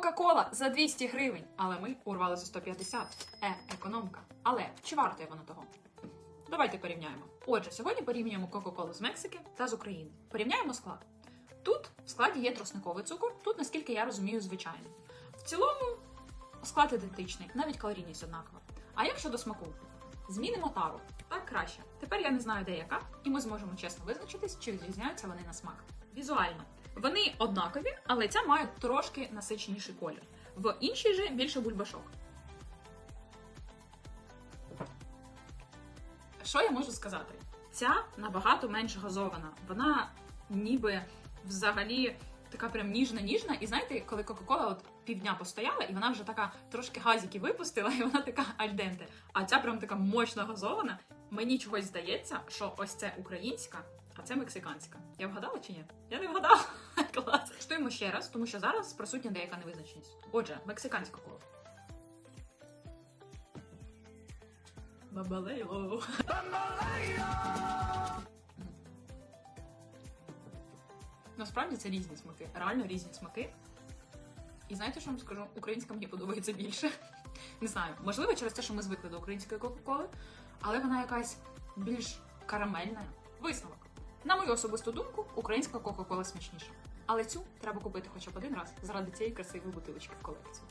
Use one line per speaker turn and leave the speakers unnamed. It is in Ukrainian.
Кока-кола за 200 гривень, але ми урвали за 150. Е, економка. Але чи варто воно того? Давайте порівняємо. Отже, сьогодні порівнюємо Кока-Колу з Мексики та з України. Порівняємо склад. Тут в складі є тросниковий цукор, тут, наскільки я розумію, звичайно. В цілому склад ідентичний, навіть калорійність однакова. А як щодо смаку? Змінимо тару. Так краще. Тепер я не знаю, де яка, і ми зможемо чесно визначитись, чи відрізняються вони на смак. Візуально. Вони однакові, але ця має трошки насиченіший колір. В іншій же більше бульбашок. Що я можу сказати? Ця набагато менш газована. Вона ніби взагалі така прям ніжна-ніжна. І знаєте, коли Кока-Кола от півдня постояла, і вона вже така трошки газики випустила, і вона така альденте. А ця прям така мощно газована. Мені чогось здається, що ось це українська, а це мексиканська. Я вгадала чи ні? Я не вгадала. Клас. Штуємо ще раз, тому що зараз присутня деяка невизначеність. Отже, мексиканська кола. Бабалейло. Насправді це різні смаки, реально різні смаки. І знаєте, що вам скажу? Українська мені подобається більше. Не знаю, можливо, через те, що ми звикли до української Кока-Коли, але вона якась більш карамельна. Висновок. На мою особисту думку, українська Кока-Кола смачніша. Але цю треба купити хоча б один раз заради цієї красивої бутилочки в колекцію.